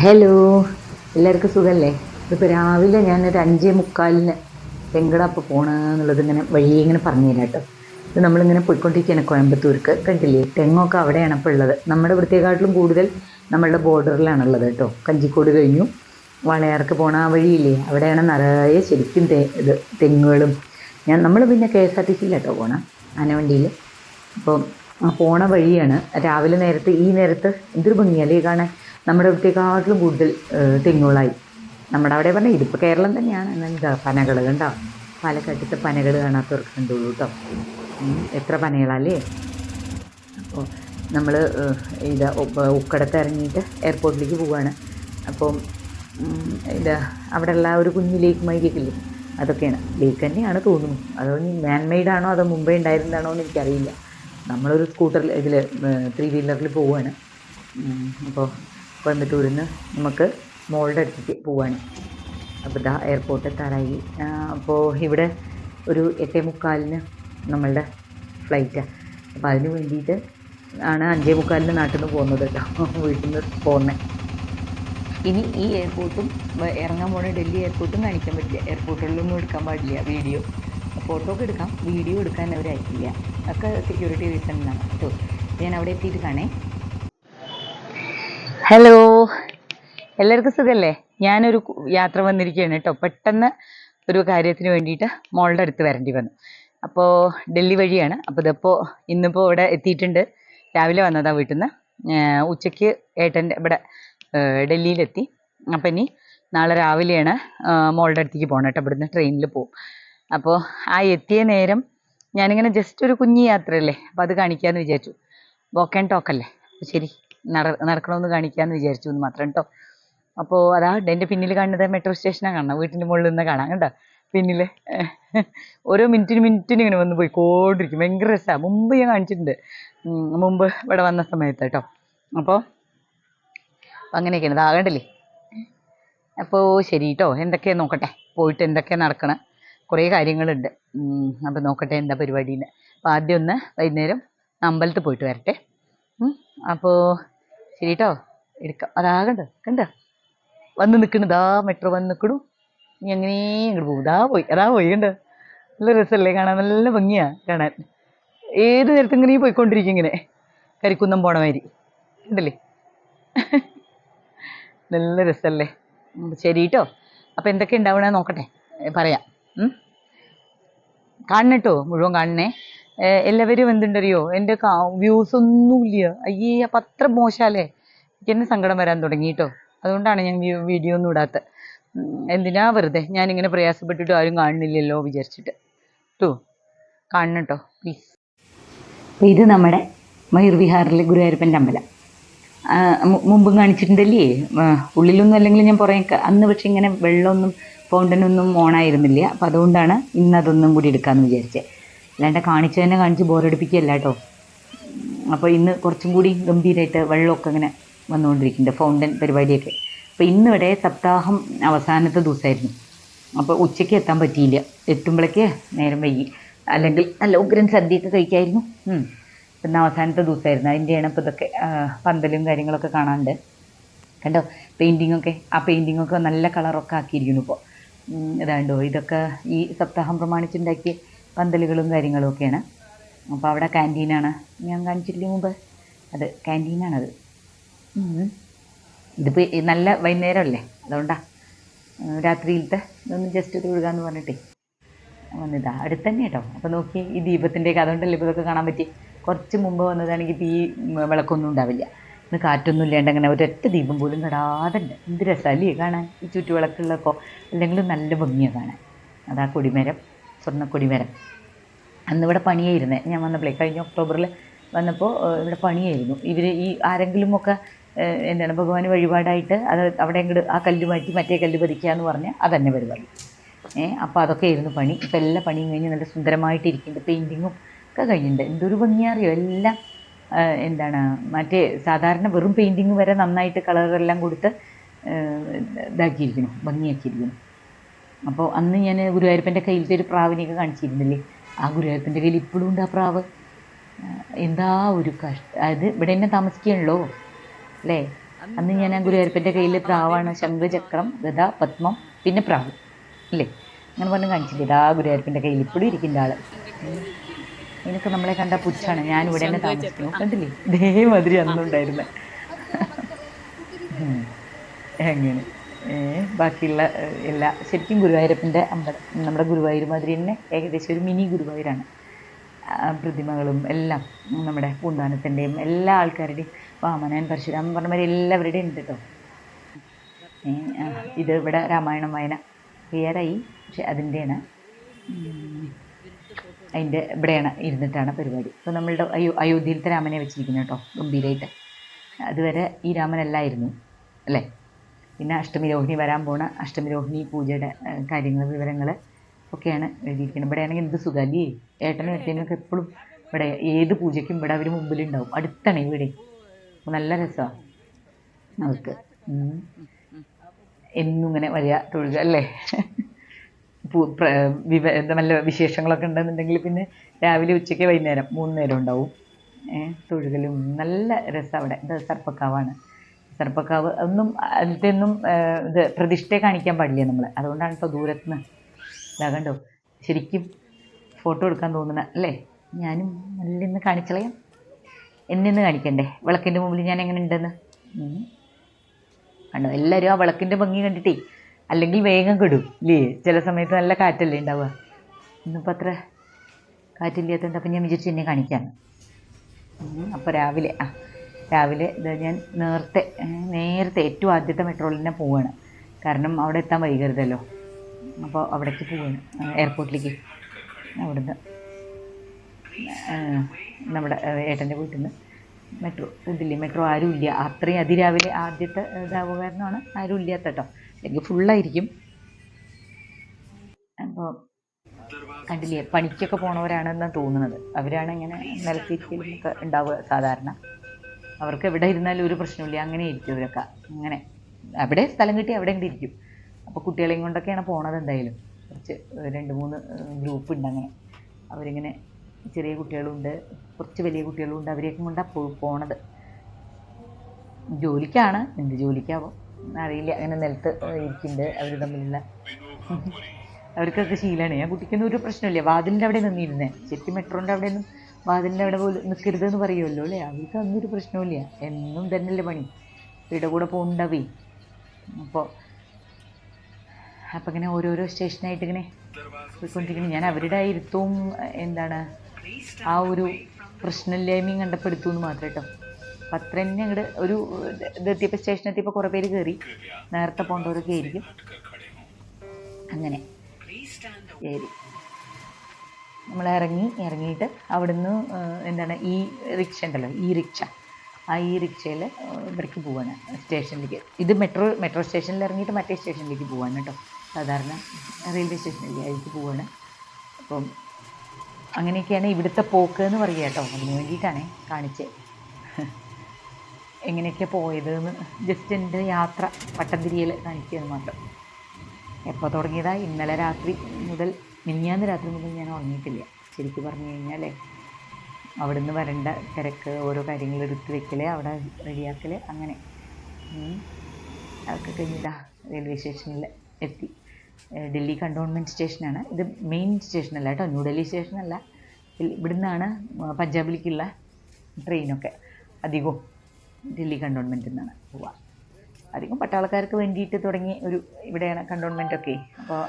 Hello എല്ലാവർക്കും സുഖമല്ലേ ഇതിപ്പോൾ രാവിലെ ഞാനൊരു അഞ്ചേ മുക്കാലിന് വെങ്കടപ്പ് പോകണമെന്നുള്ളത് ഇങ്ങനെ വഴി ഇങ്ങനെ പറഞ്ഞു തരാം കേട്ടോ. ഇത് നമ്മളിങ്ങനെ പോയിക്കൊണ്ടിരിക്കുകയാണ് കോയമ്പത്തൂർക്ക്. കണ്ടില്ലേ? തെങ്ങൊക്കെ അവിടെയാണ് ഇപ്പോൾ ഉള്ളത്. നമ്മുടെ പ്രത്യേകമായിട്ടും കൂടുതൽ നമ്മളുടെ ബോർഡറിലാണുള്ളത് കേട്ടോ. കഞ്ചിക്കോട് കഴിഞ്ഞു. വളയാർക്ക് പോണ ആ വഴിയില്ലേ? അവിടെയാണ് നിറയെ ശരിക്കും തേ ഇത് തെങ്ങുകളും. ഞാൻ നമ്മൾ പിന്നെ കെ എസ് ആർ ടി സിയിലാട്ടോ പോകണം ആനവണ്ടിയിൽ അപ്പം ആ പോണ വഴിയാണ്. രാവിലെ നേരത്തെ ഈ നേരത്ത് എന്തൊരു ഭംഗിയല്ലേ കാണാൻ? നമ്മുടെ ഇവിടത്തേക്കാട്ടിലും കൂടുതൽ തെങ്ങുകളായി. നമ്മുടെ അവിടെ പറഞ്ഞാൽ ഇതിപ്പോൾ കേരളം തന്നെയാണ്. എന്നാൽ പനകൾ കണ്ടോ? പാലക്കാട്ടത്തെ പനകൾ കാണാത്തവർക്ക് കണ്ടുള്ളൂ കേട്ടോ എത്ര പനകളല്ലേ അപ്പോൾ നമ്മൾ ഇത് ഉക്കടത്ത് ഇറങ്ങിയിട്ട് എയർപോർട്ടിലേക്ക് പോവുകയാണ് അപ്പോൾ ഇതാ അവിടെയുള്ള ഒരു കുഞ്ഞു ലേക്ക് മൈലേക്കില്ലേ അതൊക്കെയാണ്. ലേക്ക് തന്നെയാണ് തോന്നുന്നു. അതോ മാൻ മെയ്ഡാണോ അതോ മുംബൈ ഉണ്ടായിരുന്നതാണോ എന്ന് എനിക്കറിയില്ല. നമ്മളൊരു സ്കൂട്ടറിൽ ഇതിൽ ത്രീ വീലറിൽ പോവുകയാണ് അപ്പോൾ കോയമ്പത്തൂരിൽ നിന്ന് നമുക്ക് മോളുടെ അടുത്തേക്ക് പോവുകയാണ് അപ്പോൾ ഇതാ എയർപോർട്ട് എത്താറായി. അപ്പോൾ ഇവിടെ ഒരു എട്ടേ മുക്കാലിന് നമ്മളുടെ ഫ്ലൈറ്റാണ് അപ്പോൾ അതിന് വേണ്ടിയിട്ട് ആണ് അഞ്ചേ മുക്കാലിന് നാട്ടിൽ നിന്ന് പോകുന്നത് കേട്ടോ. വീട്ടിൽ നിന്ന് പോകുന്നത് ഇനി ഈ എയർപോർട്ടും ഇറങ്ങാൻ പോണ ഡൽഹി എയർപോർട്ടും കാണിക്കാൻ പറ്റില്ല. എയർപോർട്ടുകളിലൊന്നും എടുക്കാൻ പാടില്ല വീഡിയോ ഫോട്ടോ ഒക്കെ എടുക്കാം. വീഡിയോ എടുക്കാൻ അവർ അയക്കില്ല ഒക്കെ സെക്യൂരിറ്റി റീസണിലാണ് കേട്ടോ. ഞാൻ അവിടെ എത്തിയിട്ട് കാണേ. ഹലോ എല്ലാവർക്കും സുഖമല്ലേ ഞാനൊരു യാത്ര വന്നിരിക്കുകയാണ് കേട്ടോ. പെട്ടെന്ന് ഒരു കാര്യത്തിന് വേണ്ടിയിട്ട് മോളുടെ അടുത്ത് വരേണ്ടി വന്നു. അപ്പോൾ ഡൽഹി വഴിയാണ്. അപ്പോൾ ഇതിപ്പോൾ ഇന്നിപ്പോൾ ഇവിടെ എത്തിയിട്ടുണ്ട്. രാവിലെ വന്നതാണ് വീട്ടിൽ നിന്ന് ഉച്ചയ്ക്ക് ഏട്ടന്റെ ഇവിടെ ഡൽഹിയിലെത്തി. അപ്പം ഇനി നാളെ രാവിലെയാണ് മോളുടെ അടുത്തേക്ക് പോകണം കേട്ടോ. ഇവിടുന്ന് ട്രെയിനിൽ പോകും അപ്പോൾ ആ എത്തിയ നേരം ഞാനിങ്ങനെ ജസ്റ്റ് ഒരു കുഞ്ഞു യാത്രയല്ലേ അപ്പോൾ അത് കാണിക്കാമെന്ന് വിചാരിച്ചു. വോക്ക് ആൻഡ് ടോക്ക് അല്ലേ? അപ്പോൾ ശരി നട നടക്കണമെന്ന് കാണിക്കാമെന്ന് വിചാരിച്ചു എന്ന് മാത്രം കേട്ടോ അപ്പോൾ അതാ എന്റെ പിന്നിൽ കാണുന്നത് മെട്രോ സ്റ്റേഷനാണ് കാണണം വീട്ടിന്റെ മുകളിൽ നിന്ന് കാണാം കേട്ടോ പിന്നിൽ ഓരോ മിനിറ്റിന് മിനിറ്റിന് ഇങ്ങനെ വന്ന് പോയിക്കൊണ്ടിരിക്കും. ഭയങ്കര രസമാണ് മുമ്പ് ഞാൻ കാണിച്ചിട്ടുണ്ട്. മുമ്പ് ഇവിടെ വന്ന സമയത്ത് കേട്ടോ അപ്പോൾ അങ്ങനെയൊക്കെയാണ്. ഇതാകണ്ടല്ലേ അപ്പോൾ ശരി കേട്ടോ എന്തൊക്കെയാണ് നോക്കട്ടെ? പോയിട്ട് എന്തൊക്കെയാണ് നടക്കണം? കുറേ കാര്യങ്ങളുണ്ട്. അപ്പം നോക്കട്ടെ എന്താ പരിപാടിന്ന്. അപ്പോൾ ആദ്യം ഒന്ന് വൈകുന്നേരം അമ്പലത്തിൽ പോയിട്ട് വരട്ടെ. അപ്പോൾ ശരി കേട്ടോ എടുക്കാം. അതാകണ്ട കണ്ട? വന്ന് നിൽക്കണു ദാ മെട്രോ വന്ന് നിൽക്കണു ഇനി അങ്ങനെ ഇങ്ങോട്ട് പോകും. ദാ പോയി. അതാ പോയി കണ്ട? നല്ല രസമല്ലേ കാണാൻ? നല്ല ഭംഗിയാ കാണാൻ. ഏത് നേരത്തും ഇങ്ങനെ പോയിക്കൊണ്ടിരിക്കും ഇങ്ങനെ. കരിക്കുന്നം പോണ മാതിരി. ഉണ്ടല്ലേ നല്ല രസമല്ലേ? ശരി കേട്ടോ അപ്പോൾ എന്തൊക്കെ ഉണ്ടാവണേ നോക്കട്ടെ. പറയാം. ഉം. കാണണം കേട്ടോ മുഴുവൻ കാണണേ എല്ലാവരും എന്തുണ്ടറിയോ? എന്റെ വ്യൂസ് ഒന്നുമില്ല. അയ്യേ അപ്പം അത്ര മോശമല്ലേ? എനിക്ക് തന്നെ സങ്കടം വരാൻ തുടങ്ങി കേട്ടോ അതുകൊണ്ടാണ് ഞാൻ വീഡിയോ ഒന്നും ഇടാത്ത എന്തിനാ വെറുതെ? ഞാനിങ്ങനെ പ്രയാസപ്പെട്ടിട്ട് ആരും കാണുന്നില്ലല്ലോ വിചാരിച്ചിട്ട്. കേട്ടോ കാണണം കേട്ടോ പ്ലീസ് അപ്പോൾ ഇത് നമ്മുടെ മയൂർ വിഹാറിലെ ഗുരുവായൂരപ്പന്റെ അമ്പലം. മുമ്പും കാണിച്ചിട്ടുണ്ടല്ലേ? ഉള്ളിലൊന്നും അല്ലെങ്കിൽ ഞാൻ പുറമെ അന്ന് പക്ഷെ ഇങ്ങനെ വെള്ളമൊന്നും ഫൗണ്ടനൊന്നും ഓണായിരുന്നില്ല. അപ്പോൾ അതുകൊണ്ടാണ് ഇന്ന് അതൊന്നും കൂടി എടുക്കാമെന്ന് വിചാരിച്ചത് അല്ലാണ്ട് കാണിച്ചു തന്നെ കാണിച്ച് ബോറടിപ്പിക്കുകയല്ല കേട്ടോ. അപ്പോൾ ഇന്ന് കുറച്ചും കൂടി ഗംഭീരമായിട്ട് വെള്ളമൊക്കെ അങ്ങനെ വന്നുകൊണ്ടിരിക്കുന്നുണ്ട് ഫൗണ്ടൻ പരിപാടിയൊക്കെ. അപ്പോൾ ഇന്നിവിടെ സപ്താഹം അവസാനത്തെ ദിവസമായിരുന്നു. അപ്പോൾ ഉച്ചയ്ക്ക് എത്താൻ പറ്റിയില്ല. എത്തുമ്പോഴേക്ക് നേരം വൈകി. അല്ലെങ്കിൽ നല്ല ഉഗ്രൻ സദ്യയൊക്കെ കഴിക്കായിരുന്നു. ഇന്ന് അവസാനത്തെ ദിവസമായിരുന്നു. അതിന്റെയാണ് ഇപ്പോൾ ഇതൊക്കെ പന്തലും കാര്യങ്ങളൊക്കെ കാണാണ്ട് കണ്ടോ? പെയിന്റിങ്ങൊക്കെ. ആ പെയിന്റിങ്ങൊക്കെ നല്ല കളറൊക്കെ ആക്കിയിരിക്കുന്നു ഇപ്പോൾ ഇതാണ്ടോ ഇതൊക്കെ ഈ സപ്താഹം പ്രമാണിച്ചുണ്ടാക്കിയ പന്തലുകളും കാര്യങ്ങളും ഒക്കെയാണ്. അപ്പോൾ അവിടെ ക്യാന്റീനാണ് ഞാൻ കാണിച്ചിട്ടില്ല മുമ്പ്? അത് ക്യാന്റീനാണത്. ഇതിപ്പോൾ നല്ല വൈകുന്നേരമല്ലേ അതുകൊണ്ടാ. രാത്രിയിലത്തെ ഇതൊന്ന് ജസ്റ്റ് ഒരു ഒഴുകാന്ന് പറഞ്ഞിട്ടേ. വന്നതാ. അടുത്ത് തന്നെ കേട്ടോ. അപ്പോൾ നോക്കി ഈ ദീപത്തിന്റെയൊക്കെ അതുകൊണ്ടല്ലേ ഇപ്പോൾ ഇതൊക്കെ കാണാൻ പറ്റി കുറച്ച് മുമ്പ് വന്നതാണെങ്കിൽ തീ വിളക്കൊന്നും ഉണ്ടാവില്ല. ഇന്ന് കാറ്റൊന്നും ഇല്ലാണ്ട് അങ്ങനെ ഒരൊറ്റ ദീപം പോലും കടാതെ ഉണ്ട് എന്ത് രസാലിയെ കാണാൻ? ഈ ചുറ്റുവിളക്കുള്ളപ്പോൾ അല്ലെങ്കിൽ നല്ല ഭംഗിയാണ് കാണാൻ. അതാ കൊടിമരം സ്വർണ കൊടിമരം അന്ന് ഇവിടെ പണിയായിരുന്നേ. ഞാൻ വന്നപ്പോഴേ കഴിഞ്ഞ ഒക്ടോബറിൽ വന്നപ്പോൾ ഏഹ്, ഇവിടെ പണിയായിരുന്നു. ഇവർ ഈ ആരെങ്കിലും ഒക്കെ ഏഹ്, എന്താണ് ഭഗവാന് വഴിപാടായിട്ട് അത് അവിടെ അങ്ങോട്ട് ആ കല്ല് മാറ്റി മറ്റേ കല്ല് പതിക്കുക എന്ന് പറഞ്ഞാൽ അതന്നെ പരിപാടി. ഏ അപ്പോൾ അതൊക്കെ ആയിരുന്നു പണി. ഇപ്പോൾ എല്ലാ പണിയും കഴിഞ്ഞ് നല്ല സുന്ദരമായിട്ട് ഇരിക്കുന്നുണ്ട് പെയിന്റിങ്ങും ഒക്കെ കഴിഞ്ഞിട്ടുണ്ട്. എന്തൊരു ഭംഗിയാറിയോ എല്ലാം എന്താണ് മറ്റേ സാധാരണ വെറും പെയിന്റിങ് വരെ നന്നായിട്ട് കളറെല്ലാം കൊടുത്ത് ഇതാക്കിയിരിക്കുന്നു ഭംഗിയാക്കിയിരിക്കുന്നു. അപ്പോൾ അന്ന് ഞാൻ ഗുരുവായൂരപ്പന്റെ കയ്യിലത്തെ ഒരു പ്രാവിനെയൊക്കെ കാണിച്ചിരുന്നില്ലേ? ആ ഗുരുവായൂരപ്പന്റെ കയ്യിൽ ഇപ്പോഴും ഉണ്ട് ആ പ്രാവ്. എന്താ ഒരു കഷ്ട അതായത് ഇവിടെ തന്നെ താമസിക്കുകയാണല്ലോ. അല്ലേ? അന്ന് ഞാൻ ആ ഗുരുവായൂരപ്പന്റെ കയ്യിൽ പ്രാവാണ് ശംഖചക്രം ഗത പത്മം പിന്നെ പ്രാവ്. അല്ലേ? അങ്ങനെ പറഞ്ഞു കാണിച്ചില്ലേ ഇതാ ഗുരുവായൂരപ്പന്റെ കയ്യിൽ ഇപ്പോഴും ഇരിക്കുന്ന ആൾ. ഉം. ഇതിനൊക്കെ നമ്മളെ കണ്ട പുച്ഛാണ്. ഞാൻ ഇവിടെ തന്നെ താമസിക്കുന്നു. കണ്ടില്ലേ? ഇതേമാതിരി മാതിരി അന്നുണ്ടായിരുന്നു അങ്ങനെ ബാക്കിയുള്ള എല്ലാ ശരിക്കും ഗുരുവായൂരപ്പന്റെ അമ്പലം നമ്മുടെ ഗുരുവായൂർ മാതിരി തന്നെ ഏകദേശം ഒരു മിനി ഗുരുവായൂരാണ്. പ്രതിമകളും എല്ലാം നമ്മുടെ പൂന്താനത്തിന്റെയും എല്ലാ ആൾക്കാരുടെയും വാമനൻ പരശുരാമൻ പറഞ്ഞവരെ എല്ലാവരുടെയും ഉണ്ട് കേട്ടോ ഇത് ഇവിടെ രാമായണം വായന ക്ലിയറായി. പക്ഷെ അതിന്റെയാണ്. അതിന്റെ ഇവിടെയാണ് ഇരുന്നിട്ടാണ് പരിപാടി. അപ്പോൾ നമ്മളുടെ അയോ അയോധ്യയിലത്തെ രാമനെ വെച്ചിരിക്കുന്നത് കേട്ടോ ഗംഭീരമായിട്ട് അതുവരെ ഈ രാമനല്ലായിരുന്നു അല്ലേ? പിന്നെ അഷ്ടമി രോഹിണി വരാൻ പോണ അഷ്ടമി രോഹിണി പൂജയുടെ കാര്യങ്ങൾ വിവരങ്ങൾ ഒക്കെയാണ് എഴുതിയിരിക്കുന്നത്. ഇവിടെയാണെങ്കിൽ എന്ത് സുഖാലി ഏട്ടനും ഏട്ടനൊക്കെ എപ്പോഴും ഇവിടെ ഏത് പൂജയ്ക്കും ഇവിടെ അവർ മുമ്പിലുണ്ടാവും. അടുത്താണ് ഇവിടെ നല്ല രസമാണ് അവർക്ക്. എന്നും ഇങ്ങനെ വരിക തൊഴുക അല്ലേ? വിവ നല്ല വിശേഷങ്ങളൊക്കെ ഉണ്ടെന്നുണ്ടെങ്കിൽ പിന്നെ രാവിലെ ഉച്ചയ്ക്ക് വൈകുന്നേരം മൂന്ന് നേരം ഉണ്ടാവും തൊഴുകലും നല്ല രസം അവിടെ. ഇത് സർപ്പക്കാവാണ്. സർപ്പക്കാവ് ഒന്നും അതിലത്തെ ഇത് പ്രതിഷ്ഠയെ കാണിക്കാൻ പാടില്ല നമ്മൾ അതുകൊണ്ടാണ് ഇപ്പോൾ ദൂരത്തുനിന്ന് ഇതാ കണ്ടോ? ശരിക്കും ഫോട്ടോ എടുക്കാൻ തോന്നുന്ന അല്ലേ? ഞാനും നല്ല ഇന്ന് കാണിച്ചളയാം. എന്നെ ഒന്ന് കാണിക്കണ്ടേ? വിളക്കിന്റെ മുമ്പിൽ ഞാൻ എങ്ങനെ ഉണ്ടെന്ന്. കണ്ടോ? എല്ലാവരും ആ വിളക്കിന്റെ ഭംഗി കണ്ടിട്ടേ. അല്ലെങ്കിൽ വേഗം കെടും ഇല്ലേ? ചില സമയത്ത് നല്ല കാറ്റല്ലേ ഉണ്ടാവുക. ഇന്നിപ്പോൾ അത്ര കാറ്റില്ലാത്തതുകൊണ്ട് അപ്പം ഞാൻ വിചാരിച്ചു എന്നെ കാണിക്കാം. അപ്പോൾ രാവിലെ ആ രാവിലെ ഇത് ഞാൻ നേരത്തെ നേരത്തെ ഏറ്റവും ആദ്യത്തെ മെട്രോയിൽ തന്നെ പോവുകയാണ് കാരണം അവിടെ എത്താൻ വൈകരുതല്ലോ. അപ്പോൾ അവിടേക്ക് പോവുകയാണ് എയർപോർട്ടിലേക്ക്. അവിടുന്ന് നമ്മുടെ ഏട്ടന്റെ വീട്ടിൽ നിന്ന് മെട്രോ ഇതില്ലേ മെട്രോ ആരും ഇല്ല അത്രയും അതിരാവിലെ ആദ്യത്തെ ഇതാവുക കാരണമാണ് ആരും ഇല്ലാത്ത അല്ലെങ്കിൽ ഫുള്ളായിരിക്കും അപ്പോൾ കണ്ടില്ലേ പണിക്കൊക്കെ പോണവരാണെന്നാണ് തോന്നുന്നത്. അവരാണ് ഇങ്ങനെ നിലത്തിരിക്കലൊക്കെ ഉണ്ടാവുക സാധാരണ. അവർക്ക് എവിടെ ഇരുന്നാലും ഒരു പ്രശ്നമില്ല അങ്ങനെ ഇരിക്കും അവരൊക്കെ അങ്ങനെ. അവിടെ സ്ഥലം കിട്ടി അവിടെ ഇങ്ങനെ ഇരിക്കും. അപ്പോൾ കുട്ടികളെയും കൊണ്ടൊക്കെയാണ് പോണത് എന്തായാലും. കുറച്ച് രണ്ട് മൂന്ന് ഗ്രൂപ്പ് ഉണ്ട് അങ്ങനെ. അവരിങ്ങനെ ചെറിയ കുട്ടികളുണ്ട് കുറച്ച് വലിയ കുട്ടികളുണ്ട്. അവരെയൊക്കെ കൊണ്ടാണ് പോണത്. ജോലിക്കാണ്. എന്ത് ജോലിക്കാവോ? അറിയില്ല അങ്ങനെ നിലത്ത് ഇരിക്കുന്നുണ്ട്. അവർ തമ്മിലുള്ള അവർക്കൊക്കെ ശീലമാണ് ഞാൻ കുട്ടിക്കൊന്നും ഒരു പ്രശ്നമില്ല. വാതിലിന്റെ അവിടെ നിന്നിരുന്നേ. ശരിക്കും മെട്രോന്റെ അവിടെ നിന്നും വാതിലിന്റെ അവിടെ പോലും നിൽക്കരുതെന്ന് പറയുമല്ലോ അല്ലേ? അവർക്ക് അന്നൊരു പ്രശ്നമില്ല എന്നും തന്നെയല്ലേ പണി. വീടെ കൂടെ പോകണ്ടാവേ. അപ്പോൾ അപ്പം ഇങ്ങനെ ഓരോരോ സ്റ്റേഷനായിട്ട് ഇങ്ങനെ പോയിക്കൊണ്ടിരിക്കുന്നു. ഞാൻ അവരുടെ ആ ഇരുത്തവും എന്താണ് ആ ഒരു പ്രശ്നമില്ലായ്മയും കണ്ടപ്പെടുത്തു എന്ന് മാത്രം കേട്ടോ. തന്നെ അങ്ങോട്ട് ഒരു എത്തിയപ്പോ സ്റ്റേഷൻ എത്തിയപ്പോ കുറേ പേര് കയറി നേരത്തെ പോകേണ്ടവരൊക്കെ ആയിരിക്കും അങ്ങനെ. ശരി നമ്മൾ ഇറങ്ങി ഇറങ്ങിയിട്ട് അവിടുന്ന് എന്താണ് ഈ റിക്ഷ ഉണ്ടല്ലോ ഈ റിക്ഷ. ആ ഈ റിക്ഷയിൽ ഇവിടേക്ക് പോവാണ് സ്റ്റേഷനിലേക്ക് ഇത് മെട്രോ മെട്രോ സ്റ്റേഷനിൽ ഇറങ്ങിയിട്ട് മറ്റേ സ്റ്റേഷനിലേക്ക് പോവാണ് കേട്ടോ സാധാരണ റെയിൽവേ സ്റ്റേഷനിലേക്ക് അതിലേക്ക് പോവാണ്. അപ്പം അങ്ങനെയൊക്കെയാണ് ഇവിടുത്തെ പോക്ക് എന്ന് പറയുക കേട്ടോ അതിന് വേണ്ടിയിട്ടാണ് കാണിച്ചത് എങ്ങനെയൊക്കെ പോയത് എന്ന് ജസ്റ്റ് എന്റെ യാത്ര പട്ടംതിരിയിൽ കാണിക്കുക മാത്രം എപ്പോൾ തുടങ്ങിയതാ? ഇന്നലെ രാത്രി മുതൽ മിനിഞ്ഞാന്ന് രാത്രി മുതൽ ഞാൻ ഉറങ്ങിയിട്ടില്ല. ശരിക്കും പറഞ്ഞു കഴിഞ്ഞാൽ അവിടെ നിന്ന് വരേണ്ട തിരക്ക് ഓരോ കാര്യങ്ങൾ എടുത്ത് വെക്കൽ അവിടെ റെഡിയാക്കൽ അങ്ങനെ. അതൊക്കെ കഴിഞ്ഞിതാ റെയിൽവേ സ്റ്റേഷനിൽ എത്തി. ഡൽഹി കണ്ടോൺമെന്റ് സ്റ്റേഷനാണ് ഇത് മെയിൻ സ്റ്റേഷനല്ല കേട്ടോ. ന്യൂഡൽഹി സ്റ്റേഷനല്ല ഇവിടുന്നാണ് പഞ്ചാബിലേക്കുള്ള ട്രെയിനൊക്കെ അധികവും. ഡൽഹി കണ്ടോൺമെന്റിൽ നിന്നാണ് പോവുക അധികം പട്ടാളക്കാർക്ക് വേണ്ടിയിട്ട് തുടങ്ങി ഒരു ഇവിടെയാണ് കണ്ടോൺമെന്റ് ഒക്കെ. അപ്പോൾ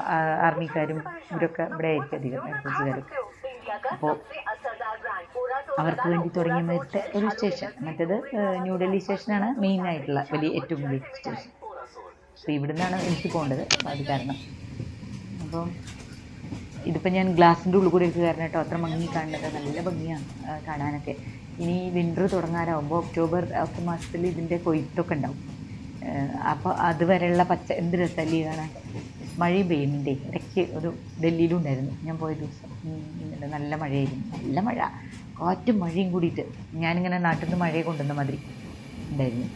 ആർമിക്കാരും ഇവരൊക്കെ ഇവിടെ ആയിരിക്കും അധികം എയർഫോഴ്സുകാരൊക്കെ അപ്പോൾ അവർക്ക് വേണ്ടി തുടങ്ങിയ മറ്റേ ഒരു സ്റ്റേഷൻ. മറ്റേത് ന്യൂഡൽഹി സ്റ്റേഷനാണ് മെയിൻ ആയിട്ടുള്ള വലിയ ഏറ്റവും വലിയ സ്റ്റേഷൻ. അപ്പോൾ ഇവിടെ നിന്നാണ് എനിക്ക് പോകേണ്ടത്. അപ്പോൾ അത് കാരണം. അപ്പം ഇതിപ്പോൾ ഞാൻ ഗ്ലാസിന്റെ ഉള്ളിൽ കൂടി ഒക്കെ കാരണം കേട്ടോ. അത്ര ഭംഗി കാണുന്നത്. നല്ല ഭംഗിയാണ് കാണാനൊക്കെ. ഇനി വിന്റർ തുടങ്ങാനാവുമ്പോൾ ഒക്ടോബർ ഒക്കെ മാസത്തിൽ ഇതിന്റെ കൊയ്ത്തൊക്കെ ഉണ്ടാവും. അപ്പോൾ അതുവരെയുള്ള പച്ച എന്ത് രസമല്ലേ കാണാൻ? മഴയും പെയ്യുന്നുണ്ട്. ഇടയ്ക്ക് ഒരു ഡൽഹിയിലും ഉണ്ടായിരുന്നു. ഞാൻ പോയ ദിവസം. നല്ല മഴയായിരുന്നു. നല്ല മഴ. കാറ്റും മഴയും കൂടിയിട്ട് ഞാനിങ്ങനെ നാട്ടിൽ നിന്ന് മഴയെ കൊണ്ടുവന്ന മാതിരി ഉണ്ടായിരുന്നു.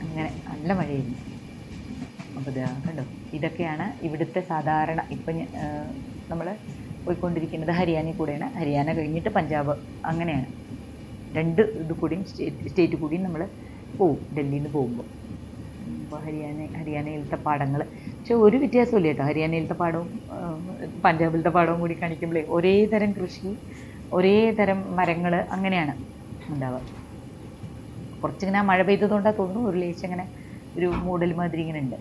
അങ്ങനെ നല്ല മഴയായിരുന്നു. അപ്പോൾ ഇതാ കണ്ടോ? ഇതൊക്കെയാണ് ഇവിടുത്തെ സാധാരണ ഇപ്പം നമ്മൾ പോയിക്കൊണ്ടിരിക്കുന്നത് ഹരിയാനയിൽ കൂടെയാണ്. ഹരിയാന കഴിഞ്ഞിട്ട് പഞ്ചാബ് അങ്ങനെയാണ്. രണ്ട് ഇത് കൂടിയും സ്റ്റേറ്റ് സ്റ്റേറ്റ് കൂടിയും നമ്മൾ പോവും ഡൽഹിയിൽ നിന്ന് പോകുമ്പോൾ ഇപ്പോൾ ഹരിയാന ഹരിയാനയിലത്തെ പാടങ്ങൾ പക്ഷെ ഒരു വ്യത്യാസമില്ല കേട്ടോ. ഹരിയാനയിലത്തെ പാടവും പഞ്ചാബിലത്തെ പാടവും കൂടി കാണിക്കുമ്പോഴേ ഒരേ തരം കൃഷി ഒരേ തരം മരങ്ങൾ അങ്ങനെയാണ് ഉണ്ടാവുക. കുറച്ചിങ്ങനെ മഴ പെയ്തതുകൊണ്ടാണ് തോന്നുന്നു ഒരു ലേശം ഇങ്ങനെ ഒരു മൂടൽ മാതിരി ഇങ്ങനെ ഉണ്ട്.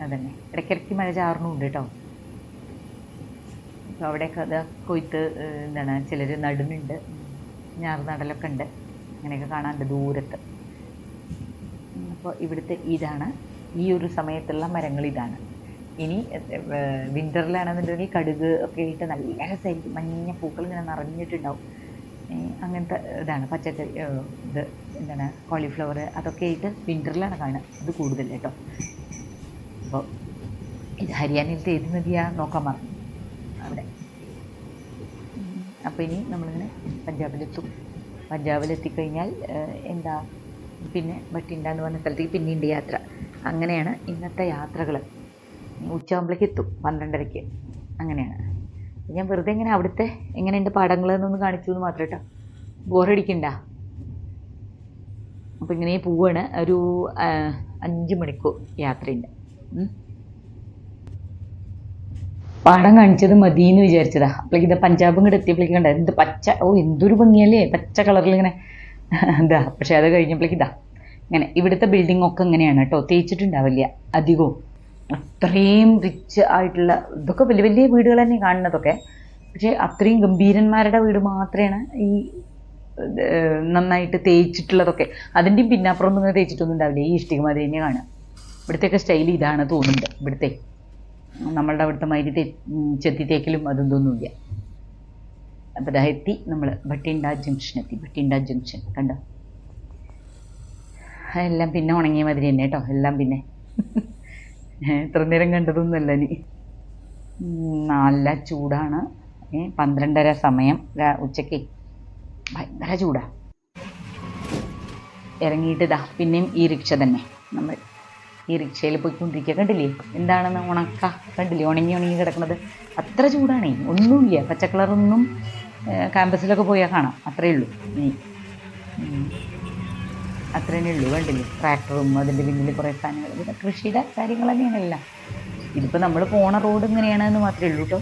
അതന്നെ. ഇടയ്ക്കിടയ്ക്ക് മഴ ചാറുന്നുണ്ട് കേട്ടോ. അപ്പോൾ അവിടെയൊക്കെ അത് കൊയ്ത്ത് എന്താണ് ചിലർ നടുന്നുണ്ട്. ഞാറ് നടലൊക്കെ ഉണ്ട്. അങ്ങനെയൊക്കെ കാണാനുണ്ട് ദൂരത്ത്. അപ്പോൾ ഇവിടുത്തെ ഇതാണ്. ഈ ഒരു സമയത്തുള്ള മരങ്ങൾ ഇതാണ്. ഇനി വിന്ററിലാണെന്നുണ്ടെങ്കിൽ കടുക് ഒക്കെ ഇട്ട് നല്ല രസമായിരിക്കും മഞ്ഞ പൂക്കൾ ഇങ്ങനെ നിറഞ്ഞിട്ടുണ്ടാവും. അങ്ങനത്തെ ഇതാണ് പച്ചക്കറി ഇത് എന്താണ് കോളിഫ്ലവർ അതൊക്കെ ആയിട്ട് വിന്ററിലാണ് കാണുക. അത് കൂടുതൽ കേട്ടോ. അപ്പോൾ ഇത് ഹരിയാനയിലത്തെ ഏത് നദിയാ നോക്കാൻ മറന്നു അവിടെ അപ്പോൾ ഇനി നമ്മളിങ്ങനെ പഞ്ചാബിലെത്തും. പഞ്ചാബിലെത്തിക്കഴിഞ്ഞാൽ എന്താ പിന്നെ ബട്ടിണ്ട എന്ന് പറഞ്ഞ സ്ഥലത്തേക്ക് പിന്നെയുണ്ട് യാത്ര. അങ്ങനെയാണ് ഇന്നത്തെ യാത്രകൾ ഉച്ചയാകുമ്പോഴേക്ക് എത്തും പന്ത്രണ്ടരയ്ക്ക്. അങ്ങനെയാണ്. ഞാൻ വെറുതെ ഇങ്ങനെ അവിടുത്തെ എങ്ങനെ എന്റെ പാടങ്ങൾ എന്നൊന്ന് കാണിച്ചു എന്ന് മാത്രം കേട്ടോ ബോറടിക്കണ്ട. അപ്പോൾ ഇങ്ങനെ പോവാണ്. ഒരു അഞ്ച് മണിക്കൂർ യാത്രയുണ്ട്. പാടം കാണിച്ചത് മതി എന്ന് വിചാരിച്ചതാ. അപ്പോഴേക്ക് ഇത് പഞ്ചാബും കൂടെ എത്തിയപ്പോഴേക്കും കണ്ട എന്ത് പച്ച ഓ എന്തൊരു ഭംഗിയല്ലേ? പച്ച കളറിൽ ഇങ്ങനെ. എന്താ പക്ഷെ അത് കഴിഞ്ഞപ്പോഴേക്ക് ഇതാ. ഇങ്ങനെ ഇവിടുത്തെ ബിൽഡിംഗ് ഒക്കെ ഇങ്ങനെയാണ് കേട്ടോ. തേച്ചിട്ടുണ്ടാവില്ല അധികവും. അത്രയും റിച്ച് ആയിട്ടുള്ള ഇതൊക്കെ വലിയ വലിയ വീടുകൾ തന്നെ കാണുന്നതൊക്കെ. പക്ഷേ അത്രയും ഗംഭീരന്മാരുടെ വീട് മാത്രമാണ് ഈ നന്നായിട്ട് തേച്ചിട്ടുള്ളതൊക്കെ. അതിന്റെയും പിന്നാപ്പുറം ഒന്നും തേച്ചിട്ടൊന്നും ഉണ്ടാവില്ല. ഈ ഇഷ്ടികമാതിരി തന്നെ കാണുക ഇവിടുത്തെയൊക്കെ സ്റ്റൈൽ ഇതാണ് തോന്നുന്നുണ്ട്. ഇവിടുത്തെ. നമ്മളുടെ അവിടുത്തെ മൈരി തേ ചെത്തിത്തേക്കലും ചെത്തി തേക്കലും അതും ഇതൊന്നുമില്ല. അപ്പോൾ ഇതാ എത്തി നമ്മൾ ഭട്ടിണ്ട ജംഗ്ഷൻ. എത്തി ഭട്ടിണ്ട ജംഗ്ഷൻ കണ്ടോ? എല്ലാം പിന്നെ ഉണങ്ങിയ മാതിരി തന്നെ കേട്ടോ. എല്ലാം പിന്നെ. ഇത്ര നേരം കണ്ടതൊന്നുമല്ല നീ ഉം, നല്ല ചൂടാണ്. പന്ത്രണ്ടര സമയം. ഉച്ചയ്ക്ക് ഭയങ്കര ചൂടാണ് ഇറങ്ങിയിട്ട് ഇതാ പിന്നെയും ഈ റിക്ഷ തന്നെ. നമ്മൾ ഈ റിക്ഷയിൽ പോയിക്കൊണ്ടിരിക്കുക. കണ്ടില്ലേ? എന്താണെന്ന് ഉണക്ക? കണ്ടില്ലേ? ഉണങ്ങി ഉണങ്ങി കിടക്കുന്നത്. അത്ര ചൂടാണേ. ഒന്നുമില്ല. പച്ചക്കളറൊന്നും ക്യാമ്പസിലൊക്കെ പോയാൽ കാണാം. അത്രയേ ഉള്ളൂ. ഇനി. അത്രേ ഉള്ളൂ. കണ്ടില്ലേ? ട്രാക്ടറും അതിന്റെ പിന്നിൽ കുറേ സാധനങ്ങൾ കൃഷിയുടെ കാര്യങ്ങൾ തന്നെയാണല്ല. ഇതിപ്പോൾ നമ്മൾ പോണ റോഡ് ഇങ്ങനെയാണെന്ന് മാത്രമേ ഉള്ളൂ കേട്ടോ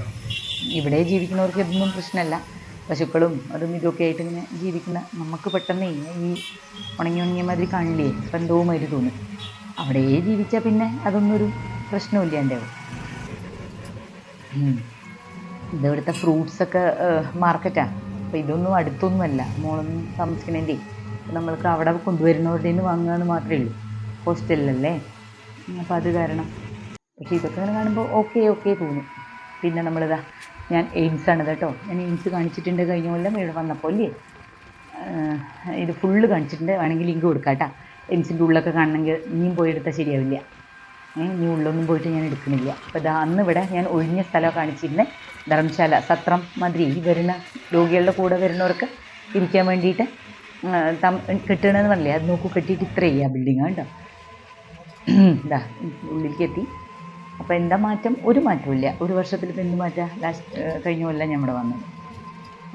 ഇവിടെ ജീവിക്കുന്നവർക്ക് ഇതൊന്നും പ്രശ്നമല്ല. പശുക്കളും അതും ഇതൊക്കെ ആയിട്ട് ഇങ്ങനെ ജീവിക്കുന്ന നമുക്ക് പെട്ടെന്ന് ഈ ഉണങ്ങി ഉണങ്ങിയ മാതിരി കാണില്ലേ? ഇപ്പം എന്തോ മാതിരി തോന്നും. അവിടെ ജീവിച്ച പിന്നെ അതൊന്നും ഒരു പ്രശ്നമില്ല എന്റെ ഇത് ഇവിടുത്തെ ഫ്രൂട്ട്സൊക്കെ മാർക്കറ്റാണ് അപ്പോൾ ഇതൊന്നും അടുത്തൊന്നുമല്ല. മോളൊന്നും താമസിക്കണേന്റെ. നമ്മൾക്ക് അവിടെ കൊണ്ടുവരുന്നവരുടെ നിന്ന് വാങ്ങുകയെന്ന് മാത്രമേ ഉള്ളൂ. ഹോസ്റ്റലിലല്ലേ അപ്പോൾ അത് കാരണം. പക്ഷേ ഇതൊക്കെ ഇങ്ങനെ കാണുമ്പോൾ ഓക്കെ ഓക്കെ തോന്നും. പിന്നെ നമ്മളിതാ ഞാൻ എയിംസ് ആണ് കേട്ടോ. ഞാൻ എയിംസ് കാണിച്ചിട്ടുണ്ട് കഴിഞ്ഞ കൊല്ലം ഇവിടെ വന്നപ്പോൾ അല്ലേ ഇത് ഫുള്ള് കാണിച്ചിട്ടുണ്ട്. വേണമെങ്കിൽ ലിങ്ക് കൊടുക്കാം കേട്ടോ. എയിംസിന്റെ ഉള്ളൊക്കെ കാണണമെങ്കിൽ ഇനിയും പോയി എടുത്താൽ ശരിയാവില്ല. ഇനി ഉള്ളൊന്നും പോയിട്ട് ഞാൻ എടുക്കുന്നില്ല അപ്പോൾ ഇതാ അന്ന് ഇവിടെ ഞാൻ ഒഴിഞ്ഞ സ്ഥലം കാണിച്ചിരുന്നത് ധർമ്മശാല സത്രം മാതിരി. ഈ വരുന്ന രോഗികളുടെ കൂടെ വരുന്നവർക്ക് ഇരിക്കാൻ വേണ്ടിയിട്ട് കെട്ടണമെന്ന് പറഞ്ഞില്ലേ? അത് നോക്കൂ കെട്ടിയിട്ട് ഇത്ര ചെയ്യുക ബിൽഡിങ് കേട്ടോ. ഇതാ ഉള്ളിലേക്ക് എത്തി. അപ്പോൾ എന്താ മാറ്റം? ഒരു മാറ്റമില്ല ഒരു വർഷത്തിൽ ഇപ്പോൾ എന്ത് മാറ്റാം? ലാസ്റ്റ് കഴിഞ്ഞ കൊല്ലം ഞാൻ ഇവിടെ വന്നത്.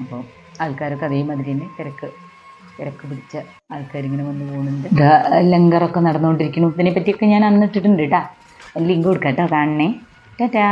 അപ്പോൾ ആൾക്കാരൊക്കെ അതേമാതിരി തന്നെ തിരക്ക് തിരക്ക് പിടിച്ച ആൾക്കാരിങ്ങനെ വന്നു പോകുന്നുണ്ട്. ലങ്കറൊക്കെ നടന്നുകൊണ്ടിരിക്കുന്നു ഇതിനെ പറ്റിയൊക്കെ ഞാൻ അന്ന് ഇട്ടിട്ടുണ്ട് കേട്ടോ ലിങ്ക് കൊടുക്കാം കേട്ടോ കാണണേ. ടാറ്റാ